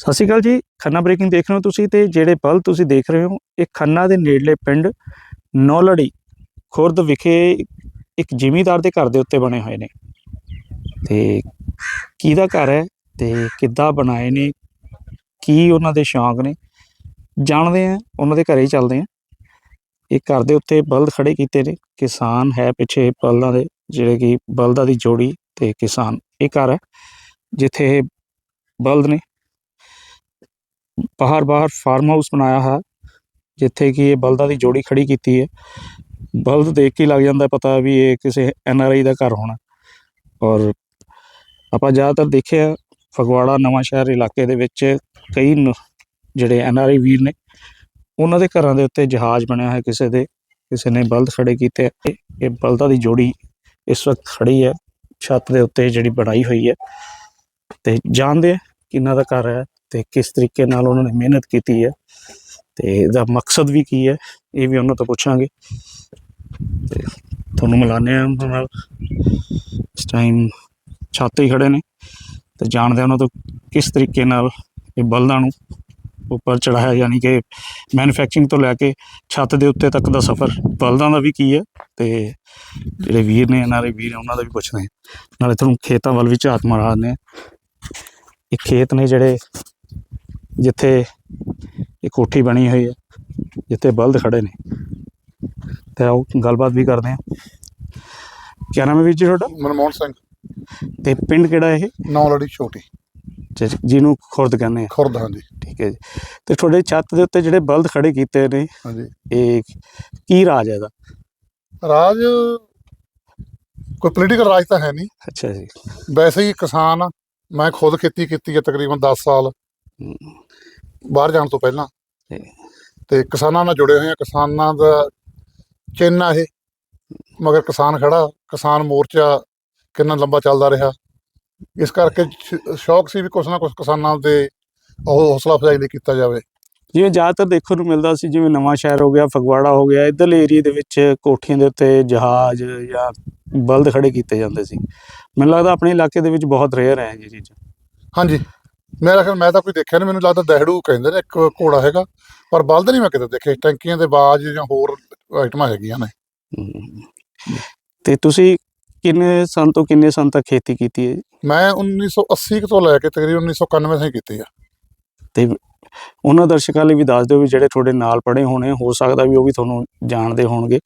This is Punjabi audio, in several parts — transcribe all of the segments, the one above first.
ਸਤਿ ਸ਼੍ਰੀ ਅਕਾਲ ਜੀ, ਖੰਨਾ ਬ੍ਰੇਕਿੰਗ ਦੇਖ ਰਹੇ ਹੋ ਤੁਸੀਂ ਤੇ ਜਿਹੜੇ ਪਲ ਤੁਸੀਂ ਦੇਖ ਰਹੇ ਹੋ, ਇਹ ਖੰਨਾ ਦੇ ਨੇੜਲੇ ਪਿੰਡ ਨੌਲੜੀ ਖੁਰਦ ਵਿਖੇ ਇੱਕ ਜ਼ਿਮੀਦਾਰ ਦੇ ਘਰ ਦੇ ਉੱਤੇ ਬਣੇ ਹੋਏ ਨੇ। ਤੇ ਕਿਹਦਾ ਘਰ ਹੈ ਤੇ ਕਿੱਦਾਂ ਬਣਾਏ ਨੇ, ਕੀ ਉਹਨਾਂ ਦੇ ਸ਼ੌਂਕ ਨੇ, ਜਾਣਦੇ ਆ ਉਹਨਾਂ ਦੇ ਘਰੇ ਹੀ ਚੱਲਦੇ ਆ ਇਹ ਘਰ ਦੇ ਉੱਤੇ ਬਲਦ ਖੜੇ ਕੀਤੇ ਨੇ, ਕਿਸਾਨ ਹੈ ਪਿੱਛੇ ਬਲਦਾਂ ਦੇ, ਜਿਹੜੇ ਕਿ ਬਲਦਾਂ ਦੀ ਜੋੜੀ ਤੇ ਕਿਸਾਨ, ਇਹ ਘਰ ਹੈ, ਜਿੱਥੇ ਇਹ ਬਲਦ ਨੇ। ਬਾਹਰ ਬਾਹਰ ਫਾਰਮ ਹਾਊਸ ਬਣਾਇਆ ਹੈ, ਜਿੱਥੇ ਕਿ ਇਹ ਬਲਦਾਂ ਦੀ ਜੋੜੀ ਖੜੀ ਕੀਤੀ ਹੈ। ਬਲਦ ਦੇਖ ਕੇ ਲੱਗ ਜਾਂਦਾ ਪਤਾ ਵੀ ਇਹ ਕਿਸੇ ਐਨ ਆਰ ਆਈ ਦਾ ਘਰ ਹੋਣਾ। ਔਰ ਆਪਾਂ ਜ਼ਿਆਦਾਤਰ ਦੇਖਿਆ ਫਗਵਾੜਾ ਨਵਾਂ ਸ਼ਹਿਰ ਇਲਾਕੇ ਦੇ ਵਿੱਚ ਕਈ ਜਿਹੜੇ ਐਨ ਆਰ ਆਈ ਵੀਰ ਨੇ, ਉਹਨਾਂ ਦੇ ਘਰਾਂ ਦੇ ਉੱਤੇ ਜਹਾਜ਼ ਬਣਿਆ ਹੈ ਕਿਸੇ ਦੇ, ਕਿਸੇ ਨੇ ਬਲਦ ਖੜੇ ਕੀਤੇ। ਹੈ। ਇਹ ਬਲਦਾਂ ਦੀ ਜੋੜੀ ਇਸ ਵਕਤ ਖੜੀ ਹੈ, ਛੱਤ ਦੇ ਉੱਤੇ ਜਿਹੜੀ ਬਣਾਈ ਹੋਈ ਹੈ। ਤੇ ਜਾਣਦੇ ਆ ਕਿਹਨਾਂ ਦਾ ਘਰ ਹੈ। ਤੇ ਕਿਸ ਤਰੀਕੇ ਨਾਲ ਉਹਨਾਂ ਨੇ ਮਿਹਨਤ ਕੀਤੀ ਹੈ ਤੇ ਇਹਦਾ ਮਕਸਦ ਵੀ ਕੀ ਹੈ, ਇਹ ਵੀ ਉਹਨਾਂ ਤੋਂ ਪੁੱਛਾਂਗੇ। ਤੇ ਤੁਹਾਨੂੰ ਮਿਲਾਨੇ ਆ ਉਹਨਾਂ ਨਾਲ। ਇਸ ਟਾਈਮ ਛੱਤ ਹੀ ਖੜੇ ਨੇ ਤੇ ਜਾਣਦੇ ਉਹਨਾਂ ਤੋਂ ਕਿਸ ਤਰੀਕੇ ਨਾਲ ਇਹ ਬਲਦਾਂ ਨੂੰ ਉੱਪਰ ਚੜਾਇਆ, ਯਾਨੀ ਕਿ ਮੈਨੂਫੈਕਚਰਿੰਗ ਤੋਂ ਲੈ ਕੇ ਛੱਤ ਦੇ ਉੱਤੇ ਤੱਕ ਦਾ ਸਫ਼ਰ ਬਲਦਾਂ ਦਾ ਵੀ ਕੀ ਹੈ ਤੇ ਜਿਹੜੇ ਵੀਰ ਨੇ ਨਾਲੇ ਵੀਰ ਨੇ, ਉਹਨਾਂ ਦਾ ਵੀ ਪੁੱਛਦੇ ਨਾਲੇ ਤੁਹਾਨੂੰ ਖੇਤਾਂ ਵੱਲ ਵੀ ਝਾਤ ਮਾਰਾ ਦਿੰਦੇ ਆ ਇਹ ਖੇਤ ਨੇ ਜਿਹੜੇ ਜਿੱਥੇ ਇਹ ਕੋਠੀ ਬਣੀ ਹੋਈ ਹੈ ਜਿੱਥੇ ਬਲਦ ਖੜੇ ਨੇ। ਤੇ ਆਓ ਗੱਲਬਾਤ ਵੀ ਕਰਦੇ ਹਾਂ। ਕੀ ਨਾਮ ਹੈ ਵੀਰ ਜੀ ਤੁਹਾਡਾ? ਮਨਮੋਹਨ ਸਿੰਘ। ਤੇ ਪਿੰਡ ਕਿਹੜਾ ਇਹ? ਨੌ ਲੜੀ ਛੋਟੀ। ਜਿ- ਜਿਹਨੂੰ ਖੁਰਦ ਕਹਿੰਦੇ ਆ ਖੁਰਦ ਹਾਂਜੀ। ਠੀਕ ਹੈ ਜੀ। ਤੇ ਤੁਹਾਡੇ ਛੱਤ ਦੇ ਉੱਤੇ ਜਿਹੜੇ ਬਲਦ ਖੜੇ ਕੀਤੇ ਨੇ ਹਾਂਜੀ। ਇਹ ਕੀ ਰਾਜ ਹੈ ਇਹਦਾ? ਰਾਜ ਕੋਈ ਪੋਲੀਟੀਕਲ ਰਾਜ ਤਾਂ ਹੈ ਨਹੀਂ। ਅੱਛਾ ਜੀ। ਵੈਸੇ ਹੀ ਕਿਸਾਨ ਆ। ਮੈਂ ਖੁਦ ਖੇਤੀ ਕੀਤੀ ਹੈ ਤਕਰੀਬਨ 10 ਸਾਲ। ਹਮ, ਬਾਹਰ ਜਾਣ ਤੋਂ ਪਹਿਲਾਂ ਤੇ ਕਿਸਾਨਾਂ ਨਾਲ ਜੁੜੇ ਹੋਏ ਆ। ਕਿਸਾਨਾਂ ਦਾ ਚਿੰਨ੍ਹ ਆ ਇਹ। ਮਗਰ ਕਿਸਾਨ ਖੜਾ ਕਿਸਾਨ ਮੋਰਚਾ ਕਿੰਨਾ ਲੰਬਾ ਚੱਲਦਾ ਰਿਹਾ। ਇਸ ਕਰਕੇ ਸ਼ੌਕ ਸੀ ਵੀ ਕੁਛ ਨਾ ਕੁਛ ਕਿਸਾਨਾਂ ਦੇ ਉਹ ਹੌਸਲਾ ਅਫਜ਼ਾਈ ਲਈ ਕੀਤਾ ਜਾਵੇ। ਜਿਵੇਂ ਜ਼ਿਆਦਾਤਰ ਦੇਖਣ ਨੂੰ ਮਿਲਦਾ ਸੀ ਜਿਵੇਂ ਨਵਾਂ ਸ਼ਹਿਰ ਹੋ ਗਿਆ ਫਗਵਾੜਾ ਹੋ ਗਿਆ ਇਧਰਲੇ ਏਰੀਆ ਦੇ ਵਿੱਚ ਕੋਠੀਆਂ ਦੇ ਉੱਤੇ ਜਹਾਜ਼ ਜਾਂ ਬਲਦ ਖੜੇ ਕੀਤੇ ਜਾਂਦੇ ਸੀ। ਮੈਨੂੰ ਲੱਗਦਾ ਆਪਣੇ ਇਲਾਕੇ ਦੇ ਵਿੱਚ ਬਹੁਤ ਰੇਅਰ ਹੈ ਇਹ ਚੀਜ਼। ਹਾਂਜੀ। ਮੇਰਾ ਖਿਆਲ ਮੈਂ ਤਾਂ ਕੋਈ ਦੇਖਿਆ ਨਹੀਂ ਮੈਨੂੰ ਲੱਗਦਾ ਦਹਿੜੂ ਕਹਿੰਦੇ ਨੇ ਇੱਕ ਘੋੜਾ ਹੈਗਾ ਪਰ ਬਲਦ ਨਹੀਂ ਮੈਂ ਕਿਤੇ ਦੇਖੇ ਟੈਂਕੀਆਂ ਦੇ ਬਾਜ ਜਾਂ ਹੋਰ ਆਈਟਮਾਂ ਹੈਗੀਆਂ ਨੇ। ਤੇ ਤੁਸੀਂ ਕਿੰਨੇ ਸਾਲ ਤੋਂ ਕਿੰਨੇ ਸਾਲ ਤੱਕ ਖੇਤੀ ਕੀਤੀ ਹੈ? ਮੈਂ 1980 ਕੁ ਤੋਂ ਲੈ ਕੇ ਤਕਰੀਬਨ 1991 ਤਾਈਂ ਕੀਤੀ ਆ। ਤੇ ਉਹਨਾਂ ਦਰਸ਼ਕਾਂ ਲਈ ਵੀ ਦੱਸ ਦਿਓ ਵੀ ਜਿਹੜੇ ਤੁਹਾਡੇ ਨਾਲ ਪੜ੍ਹੇ ਹੋਣੇ ਹੋ ਸਕਦਾ ਵੀ ਉਹ ਵੀ ਤੁਹਾਨੂੰ ਜਾਣਦੇ ਹੋਣਗੇ।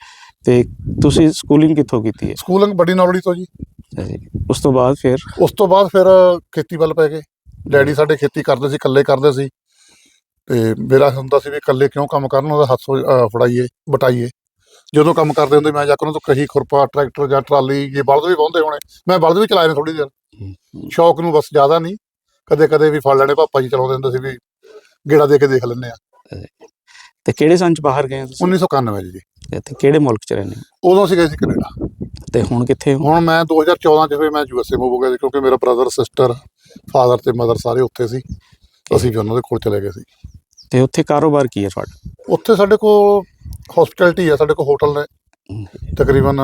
ਤੇ ਤੁਸੀਂ ਸਕੂਲਿੰਗ ਕਿੱਥੋਂ ਕੀਤੀ ਹੈ? ਸਕੂਲਿੰਗ ਬੜੀ ਨੌਲੜੀ ਤੋਂ ਜੀ। ਉਸ ਤੋਂ ਬਾਅਦ ਫਿਰ? ਉਸ ਤੋਂ ਬਾਅਦ ਫਿਰ ਖੇਤੀ ਵੱਲ ਪੈ ਗਏ। ਡੈਡੀ ਸਾਡੇ ਖੇਤੀ ਕਰਦੇ ਸੀ ਇਕੱਲੇ ਕਰਦੇ ਸੀ। ਤੇ ਮੇਰਾ ਹੁੰਦਾ ਸੀ ਵੀ ਇਕੱਲੇ ਕਿਉਂ ਕੰਮ ਕਰਨ ਉਹਦਾ ਹੱਥ ਫੜਾਈਏ ਬਟਾਈਏ ਜਦੋਂ ਕੰਮ ਕਰਦੇ ਹੁੰਦੇ ਮੈਂ ਜਾ ਕੇ ਉਹਨਾਂ ਤੋਂ ਕਹੀ ਖੁਰਪਾ ਟਰੈਕਟਰ ਜਾਂ ਟਰਾਲੀ ਇਹ ਬਲਦ ਵੀ ਵਾਹੁੰਦੇ ਹੋਣੇ ਮੈਂ ਬਲਦ ਵੀ ਚਲਾਏ ਨੇ ਥੋੜੀ ਦੇਰ। ਸ਼ੌਕ ਨੂੰ ਬਸ ਜ਼ਿਆਦਾ ਨਹੀਂ। ਕਦੇ ਕਦੇ ਵੀ ਫੜ ਲੈਣੇ ਪਾਪਾ ਜੀ ਚਲਾਉਂਦੇ ਹੁੰਦੇ ਸੀ ਵੀ ਗੇੜਾ ਦੇ ਕੇ ਦੇਖ ਲੈਂਦੇ ਆ। ਤੇ ਕਿਹੜੇ ਸੰਨ ਚ ਬਾਹਰ ਗਏ ਤੁਸੀਂ? 1991 ਜੀ। ਤੇ ਕਿਹੜੇ ਮੁਲਕ ਚ ਰਹਿੰਦੇ? ਉਦੋਂ ਸੀ ਗਏ ਸੀ ਕੈਨੇਡਾ। ਤੇ ਹੁਣ ਕਿੱਥੇ ਹੋ? ਹੁਣ ਮੈਂ 2014 ਚ ਫਿਰ ਮੈਂ ਯੂਐਸਏ ਮੂਵ ਹੋ ਗਿਆ ਸੀ ਕਿਉਂਕਿ ਮੇਰਾ ਬ੍ਰਦਰ ਸਿਸਟਰ ਫਾਦਰ ਤੇ ਮਦਰ ਸਾਰੇ ਉੱਥੇ ਸੀ। ਅਸੀਂ ਵੀ ਉਹਨਾਂ ਦੇ ਕੋਲ ਚਲੇ ਗਏ ਸੀ। ਤੇ ਉੱਥੇ ਕਾਰੋਬਾਰ ਕੀ ਹੈ ਤੁਹਾਡਾ? ਉੱਥੇ ਸਾਡੇ ਕੋਲ ਹਸਪਿਟੈਲਿਟੀ ਆ ਸਾਡੇ ਕੋਲ ਹੋਟਲ ਨੇ। ਤਕਰੀਬਨ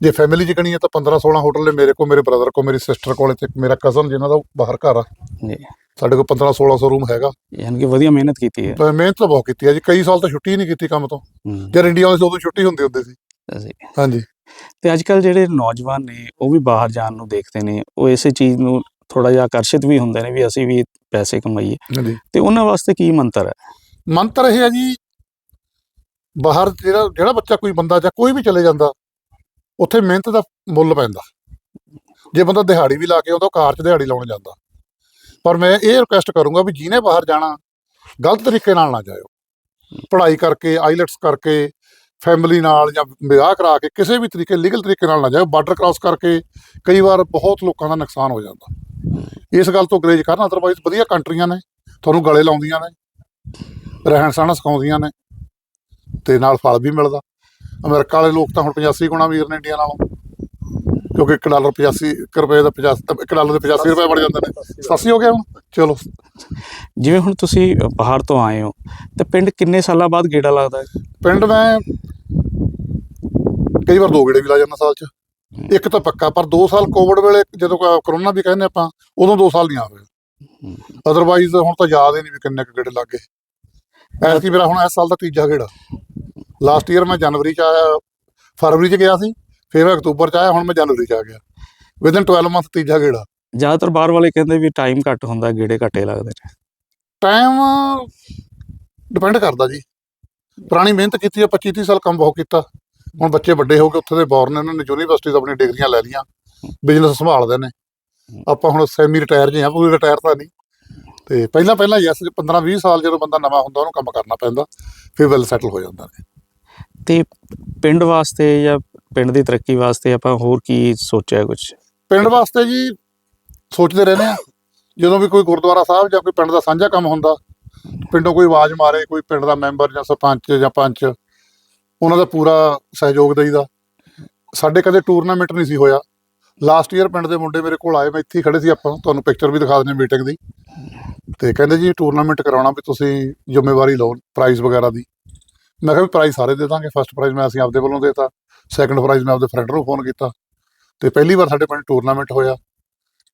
ਜੇ ਫੈਮਿਲੀ ਚ ਗਣੀ ਹੈ ਤਾਂ 15 16 ਹੋਟਲ ਨੇ ਮੇਰੇ ਕੋਲ ਮੇਰੇ ਬ੍ਰਦਰ ਕੋਲ ਮੇਰੀ ਸਿਸਟਰ ਕੋਲ ਤੇ ਮੇਰਾ ਕਜ਼ਨ ਜਿਨ੍ਹਾਂ ਦਾ ਬਾਹਰ ਘਰ ਆ। ਜੀ। ਸਾਡੇ ਕੋਲ 15 1600 ਰੂਮ ਹੈਗਾ। ਯਾਨੀ ਕਿ ਵਧੀਆ ਮਿਹਨਤ ਕੀਤੀ ਹੈ। ਤੇ ਮਿਹਨਤ ਤਾਂ ਬਹੁਤ ਕੀਤੀ ਹੈ। ਜੀ ਕਈ ਸਾਲ ਤਾਂ ਛੁੱਟੀ ਹੀ ਨਹੀਂ ਕੀਤੀ ਕੰਮ ਤੋਂ। ਜਦ ਇੰਡੀਆ ਆਉਂਦੇ ਸੀ ਉਦੋਂ ਛੁੱਟੀ ਹੁੰਦੀ ਹੁੰਦੀ ਸੀ। ਅਸੀਂ- ਹਾਂਜੀ। ਤੇ ਅੱਜ ਕੱਲ ਜਿਹੜੇ ਨੌਜਵਾਨ ਨੇ ਉਹ ਵੀ ਬਾਹਰ ਜਾਣ ਨੂੰ ਦੇਖਦੇ ਨੇ ਉਹ ਇਸੇ ਚੀਜ਼ ਨੂੰ ਥੋੜਾ ਜਿਹਾ ਆਕਰਸ਼ਿਤ ਵੀ ਹੁੰਦੇ ਨੇ ਵੀ ਅਸੀਂ ਵੀ ਪੈਸੇ ਕਮਾਈਏ। ਤੇ ਉਹਨਾਂ ਵਾਸਤੇ ਕੀ ਮੰਤਰ ਹੈ? ਮੰਤਰ ਇਹ ਹੈ ਜੀ ਬਾਹਰ ਜਿਹੜਾ ਜਿਹੜਾ ਬੱਚਾ ਕੋਈ ਬੰਦਾ ਜਾਂ ਕੋਈ ਵੀ ਚਲੇ ਜਾਂਦਾ ਉੱਥੇ ਮਿਹਨਤ ਦਾ ਮੁੱਲ ਪੈਂਦਾ। ਜੇ ਬੰਦਾ ਦਿਹਾੜੀ ਵੀ ਲਾ ਕੇ ਆਉਂਦਾ ਕਾਰ 'ਚ ਦਿਹਾੜੀ ਲਾਉਣ ਜਾਂਦਾ। ਪਰ ਮੈਂ ਇਹ ਰਿਕੁਐਸਟ ਕਰੂੰਗਾ ਵੀ ਜਿਹਨੇ ਬਾਹਰ ਜਾਣਾ ਗਲਤ ਤਰੀਕੇ ਨਾਲ ਨਾ ਜਾਇਓ। ਪੜ੍ਹਾਈ ਕਰਕੇ ਆਈਲੈਟਸ ਕਰਕੇ ਫੈਮਿਲੀ ਨਾਲ ਜਾਂ ਵਿਆਹ ਕਰਾ ਕੇ ਕਿਸੇ ਵੀ ਤਰੀਕੇ ਲੀਗਲ ਤਰੀਕੇ ਨਾਲ ਨਾ ਜਾਇਓ ਬਾਰਡਰ ਕ੍ਰਾਸ ਕਰਕੇ ਕਈ ਵਾਰ ਬਹੁਤ ਲੋਕਾਂ ਦਾ ਨੁਕਸਾਨ ਹੋ ਜਾਂਦਾ। ਇਸ ਗੱਲ ਤੋਂ ਗਰੇਜ ਕਰਨ ਅਦਰਵਾਈਜ਼ ਵਧੀਆ ਕੰਟਰੀਆਂ ਨੇ, ਤੁਹਾਨੂੰ ਗਲੇ ਲਾਉਂਦੀਆਂ ਨੇ, ਰਹਿਣ ਸਹਿਣ ਸਿਖਾਉਂਦੀਆਂ ਨੇ, ਤੇ ਨਾਲ ਫਲ ਵੀ ਮਿਲਦਾ। ਅਮਰੀਕਾ ਵਾਲੇ ਲੋਕ ਤਾਂ ਹੁਣ 85 ਗੁਣਾ ਅਮੀਰ ਨੇ ਇੰਡੀਆ ਨਾਲੋਂ। ਕਿਉਂਕਿ 1 ਡਾਲਰ 85 ਇੱਕ ਰੁਪਏ ਦਾ 50 1 ਡਾਲਰ ਦੇ 85 ਰੁਪਏ ਬਣ ਜਾਂਦੇ ਨੇ। 87 ਹੋ ਗਿਆ ਹੁਣ? ਚਲੋ। ਜਿਵੇਂ ਹੁਣ ਤੁਸੀਂ ਬਾਹਰ ਤੋਂ ਆਏ ਹੋ ਤੇ ਪਿੰਡ ਕਿੰਨੇ ਸਾਲਾਂ ਬਾਅਦ ਗੇੜਾ ਲੱਗਦਾ ਹੈ? ਪਿੰਡ ਮੈਂ ਕਈ ਵਾਰ ਦੋ ਗੇੜੇ ਵੀ ਲਾ ਜਾਂਦਾ ਸਾਲ 'ਚ। ਇੱਕ ਤਾਂ ਪੱਕਾ ਪਰ 2 ਸਾਲ ਕੋਵਿਡ ਵੇਲੇ ਜਦੋਂ ਕ- ਕਰੋਨਾ ਵੀ ਕਹਿੰਦੇ ਆਪਾਂ ਉਦੋਂ 2 ਸਾਲ ਨਹੀਂ ਆ ਹੋਏ ਅਦਰਵਾਈਜ਼ ਹੁਣ ਤਾਂ ਯਾਦ ਹੀ ਨਹੀਂ ਵੀ ਕਿੰਨੇ ਕੁ ਗੇੜੇ ਲੱਗੇ ਐਤਕੀ ਮੇਰਾ ਹੁਣ ਇਸ ਸਾਲ ਦਾ ਤੀਜਾ ਗੇੜਾ। ਲਾਸਟ ਈਅਰ ਮੈਂ ਜਨਵਰੀ ਚ ਆਇਆ ਫਰਵਰੀ ਚ ਗਿਆ ਸੀ। ਫਿਰ ਅਕਤੂਬਰ ਚ ਆਇਆ ਹੁਣ ਮੈਂ ਜਨਵਰੀ ਚ ਆ ਗਿਆ। ਵਿਦਨ 12 ਮੰਥ ਤੀਜਾ ਗੇੜਾ। ਜ਼ਿਆਦਾਤਰ ਬਾਹਰ ਵਾਲੇ ਕਹਿੰਦੇ ਵੀ ਟਾਈਮ ਘੱਟ ਹੁੰਦਾ ਗੇੜੇ ਘੱਟੇ ਲੱਗਦੇ ਨੇ। ਟਾਈਮ ਡਿਪੈਂਡ ਕਰਦਾ ਜੀ। ਪੁਰਾਣੀ ਮਿਹਨਤ ਕੀਤੀ ਹੈ 25 30 ਸਾਲ ਕੰਮ ਬਹੁਤ ਕੀਤਾ। ਹੁਣ ਬੱਚੇ ਵੱਡੇ ਹੋ ਗਏ ਉੱਥੇ ਦੇ ਬੌਰਨ ਨੇ ਉਹਨਾਂ ਨੇ ਯੂਨੀਵਰਸਿਟੀ ਤੋਂ ਆਪਣੀ ਡਿਗਰੀਆਂ ਲੈ ਲਈਆਂ ਬਿਜ਼ਨਸ ਸੰਭਾਲਦੇ ਨੇ। ਆਪਾਂ ਹੁਣ ਸੈਮੀ ਰਿਟਾਇਰ ਜੇ ਹਾਂ ਪੂਰੀ ਰਿਟਾਇਰ ਤਾਂ ਨਹੀਂ। ਤੇ ਪਹਿਲਾਂ ਪਹਿਲਾਂ ਯੈਸ 15 20 ਸਾਲ ਜਦੋਂ ਬੰਦਾ ਨਵਾਂ ਹੁੰਦਾ ਉਹਨੂੰ ਕੰਮ ਕਰਨਾ ਪੈਂਦਾ ਫਿਰ ਵੈਲ ਸੈਟਲ ਹੋ ਜਾਂਦਾ। ਨੇ ਤੇ ਪਿੰਡ ਵਾਸਤੇ ਜਾਂ ਪਿੰਡ ਦੀ ਤਰੱਕੀ ਵਾਸਤੇ ਆਪਾਂ ਹੋਰ ਕੀ ਸੋਚਿਆ ਕੁਝ ਪਿੰਡ ਵਾਸਤੇ ਜੀ ਸੋਚਦੇ ਰਹਿੰਦੇ ਆ ਜਦੋਂ ਵੀ ਕੋਈ ਗੁਰਦੁਆਰਾ ਸਾਹਿਬ ਜਾਂ ਕੋਈ ਪਿੰਡ ਦਾ ਸਾਂਝਾ ਕੰਮ ਹੁੰਦਾ, ਪਿੰਡੋਂ ਕੋਈ ਆਵਾਜ਼ ਮਾਰੇ, ਕੋਈ ਪਿੰਡ ਦਾ ਮੈਂਬਰ ਜਾਂ ਸਰਪੰਚ ਜਾਂ ਪੰਚ, ਉਹਨਾਂ ਦਾ ਪੂਰਾ ਸਹਿਯੋਗ ਦੇਈਦਾ। ਸਾਡੇ ਕਦੇ ਟੂਰਨਾਮੈਂਟ ਨਹੀਂ ਸੀ ਹੋਇਆ। ਲਾਸਟ ਈਅਰ ਪਿੰਡ ਦੇ ਮੁੰਡੇ ਮੇਰੇ ਕੋਲ ਆਏ, ਮੈਂ ਇੱਥੇ ਖੜੇ ਸੀ ਆਪਾਂ। ਤੁਹਾਨੂੰ ਪਿਕਚਰ ਵੀ ਦਿਖਾ ਦਿੰਦੇ ਮੀਟਿੰਗ ਦੀ। ਤੇ ਕਹਿੰਦੇ ਜੀ ਟੂਰਨਾਮੈਂਟ ਕਰਾਉਣਾ ਵੀ ਤੁਸੀਂ ਜ਼ਿੰਮੇਵਾਰੀ ਲਓ ਪ੍ਰਾਈਜ਼ ਵਗੈਰਾ ਦੀ। ਮੈਂ ਕਿਹਾ ਵੀ ਪ੍ਰਾਈਜ਼ ਸਾਰੇ ਦੇ ਦਾਂਗੇ। ਫਸਟ ਪ੍ਰਾਈਜ਼ ਮੈਂ ਅਸੀਂ ਆਪਦੇ ਵੱਲੋਂ ਦੇਤਾ। ਸੈਕੰਡ ਪ੍ਰਾਈਜ਼ ਮੈਂ ਆਪਦੇ ਫਰੈਂਡ ਨੂੰ ਫੋਨ ਕੀਤਾ ਤੇ ਪਹਿਲੀ ਵਾਰ ਸਾਡੇ ਪਿੰਡ ਟੂਰਨਾਮੈਂਟ ਹੋਇਆ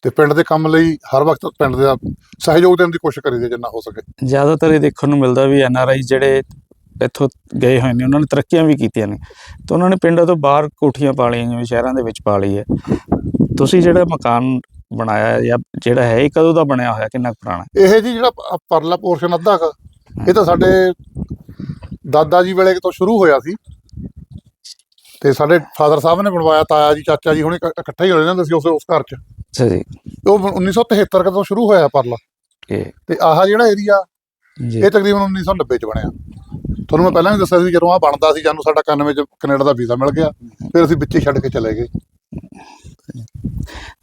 ਤੇ ਪਿੰਡ ਦੇ ਕੰਮ ਲਈ ਹਰ ਵਕਤ ਪਿੰਡ ਦਾ ਸਹਿਯੋਗ ਦੇਣ ਦੀ ਕੋਸ਼ਿਸ਼ ਕਰੀਦੀ ਜਿੰਨਾ ਹੋ ਸਕੇ। ਜ਼ਿਆਦਾਤਰ ਇਹ ਦੇਖਣ ਨੂੰ ਮਿਲਦਾ ਵੀ ਐਨ ਆਰ ਆਈ ਜਿਹੜੇ ਇੱਥੋਂ ਗਏ ਹੋਏ ਨੇ ਉਹਨਾਂ ਨੇ ਤਰੱਕੀਆਂ ਵੀ ਕੀਤੀਆਂ ਨੇ। ਤੇ ਉਹਨਾਂ ਨੇ ਪਿੰਡਾਂ ਤੋਂ ਬਾਹਰ ਕੋਠੀਆਂ ਪਾ ਲਈਆਂ ਜਿਵੇਂ ਸ਼ਹਿਰਾਂ ਦੇ ਵਿੱਚ ਪਾ ਲਈ ਹੈ। ਤੁਸੀਂ ਜਿਹੜਾ ਮਕਾਨ ਬਣਾਇਆ ਹੈ ਜਾਂ ਜਿਹੜਾ ਹੈ ਇਹ ਕਦੋਂ ਦਾ ਬਣਿਆ ਹੋਇਆ? ਕਿੰਨਾ ਪੁਰਾਣਾ ਇਹ ਜੀ ਜਿਹੜਾ ਪਰਲਾ ਪੋਰਸ਼ਨ ਅੱਧਾ ਇਹ ਤਾਂ ਸਾਡੇ ਦਾਦਾ ਜੀ ਵੇਲੇ ਤੋਂ ਸ਼ੁਰੂ ਹੋਇਆ ਸੀ। ਤੇ ਸਾਡੇ ਫਾਦਰ ਸਾਹਿਬ ਨੇ ਬਣਵਾਇਆ ਤਾਇਆ ਜੀ ਚਾਚਾ ਜੀ ਹੁਣੇ ਇਕ- ਇਕੱਠੇ ਹੀ ਹੋ ਜਾਂਦੇ ਸੀ ਉਸ ਉਸ ਘਰ 'ਚ। ਅੱਛਾ ਜੀ। ਉਹ 1973 ਕੁ ਤੋਂ ਸ਼ੁਰੂ ਹੋਇਆ ਪਰਲਾ। ਤੇ ਆਹ ਜਿਹੜਾ ਏਰੀਆ ਇਹ ਤਕਰੀਬਨ 1990 ਚ ਬਣਿਆ। ਤੁਹਾਨੂੰ ਮੈਂ ਪਹਿਲਾਂ ਵੀ ਦੱਸਿਆ ਸੀ ਜਦੋਂ ਆ ਬਣਦਾ ਸੀ ਜਾਨੂੰ ਸਾਡਾ 91 ਚ ਕੈਨੇਡਾ ਦਾ ਵੀਜ਼ਾ ਮਿਲ ਗਿਆ ਫਿਰ ਅਸੀਂ ਵਿੱਚੇ ਛੱਡ ਕੇ ਚਲੇ ਗਏ।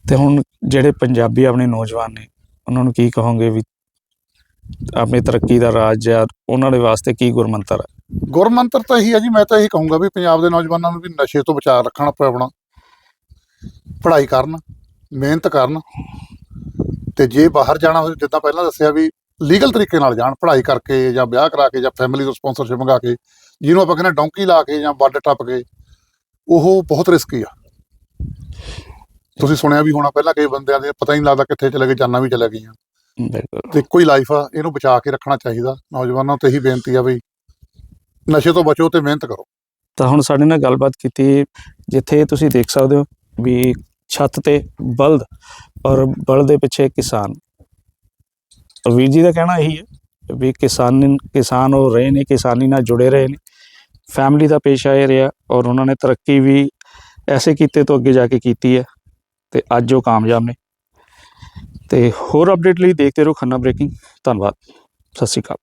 ਤੇ ਹੁਣ ਜਿਹੜੇ ਪੰਜਾਬੀ ਆਪਣੇ ਨੌਜਵਾਨ ਨੇ ਉਹਨਾਂ ਨੂੰ ਕੀ ਕਹੋਗੇ ਵੀ ਆਪਣੀ ਤਰੱਕੀ ਦਾ ਰਾਜ ਜਾਂ ਉਹਨਾਂ ਦੇ ਵਾਸਤੇ ਕੀ ਗੁਰਮੰਤਰ ਹੈ ਗੁਰਮੰਤਰ ਤਾਂ ਇਹੀ ਹੈ ਜੀ ਮੈਂ ਤਾਂ ਇਹੀ ਕਹੂੰਗਾ ਵੀ ਪੰਜਾਬ ਦੇ ਨੌਜਵਾਨਾਂ ਨੂੰ ਵੀ ਨਸ਼ੇ ਤੋਂ ਬਚਾ ਰੱਖਣਾ ਆਪਣਾ ਪੜ੍ਹਾਈ ਕਰਨ ਮਿਹਨਤ ਕਰਨ ਤੇ ਜੇ ਬਾਹਰ ਜਾਣਾ ਹੋਵੇ ਜਿੱਦਾਂ ਪਹਿਲਾਂ ਦੱਸਿਆ ਵੀ ਲੀਗਲ ਤਰੀਕੇ ਨਾਲ ਜਾਣ ਪੜ੍ਹਾਈ ਕਰਕੇ ਜਾਂ ਵਿਆਹ ਕਰਾ ਕੇ ਜਾਂ ਫੈਮਿਲੀ ਤੋਂ ਸਪਾਂਸਰਸ਼ਿਪ ਮੰਗਾ ਕੇ ਜਿਹਨੂੰ ਆਪਾਂ ਕਹਿੰਦੇ ਡੌਂਕੀ ਲਾ ਕੇ ਜਾਂ ਵੱਡ ਟੱਪ ਕੇ ਉਹ ਬਹੁਤ ਰਿਸਕੀ ਆ। ਤੁਸੀਂ ਸੁਣਿਆ ਵੀ ਹੋਣਾ ਪਹਿਲਾਂ ਕਈ ਬੰਦਿਆਂ ਦੇ ਪਤਾ ਹੀ ਨਹੀਂ ਲੱਗਦਾ ਕਿੱਥੇ ਚਲੇ ਗਏ ਜਾਨਾਂ ਵੀ ਚਲੇ ਗਈਆਂ। ਤੇ ਕੋਈ ਲਾਈਫ ਆ ਇਹਨੂੰ ਬਚਾ ਕੇ ਰੱਖਣਾ ਚਾਹੀਦਾ। ਨੌਜਵਾਨਾਂ ਤੇ ਇਹੀ ਬੇਨਤੀ ਆ ਵੀ ਨਸ਼ੇ ਤੋਂ ਬਚੋ ਤੇ ਮਿਹਨਤ ਕਰੋ। ਤਾਂ ਹੁਣ ਸਾਡੇ ਨਾਲ ਗੱਲਬਾਤ ਕੀਤੀ, ਜਿੱਥੇ ਤੁਸੀਂ ਦੇਖ ਸਕਦੇ ਹੋ ਵੀ ਛੱਤ ਤੇ ਬਲਦ ਔਰ ਬਲਦ ਦੇ ਪਿੱਛੇ ਕਿਸਾਨ। ਔਰ ਵੀਰ ਜੀ ਦਾ ਕਹਿਣਾ ਇਹੀ ਹੈ ਵੀ ਕਿਸਾਨ ਕਿਸਾਨ ਉਹ ਰਹੇ ਨੇ, ਕਿਸਾਨੀ ਨਾਲ ਜੁੜੇ ਰਹੇ ਨੇ। ਫੈਮਿਲੀ ਦਾ ਪੇਸ਼ਾ ਇਹ ਰਿਹਾ ਔਰ ਉਹਨਾਂ ਨੇ ਤਰੱਕੀ ਵੀ ਐਸੇ ਕੀਤੇ ਤੋਂ ਅੱਗੇ ਜਾ ਕੇ ਕੀਤੀ ਹੈ ਤੇ ਅੱਜ ਉਹ ਕਾਮਯਾਬ ਨੇ। ਤੇ ਹੋਰ ਅਪਡੇਟ ਲਈ ਦੇਖਦੇ ਰਹੋ ਖੰਨਾ ਬ੍ਰੇਕਿੰਗ। ਧੰਨਵਾਦ। ਸਤਿ ਸ਼੍ਰੀ ਅਕਾਲ।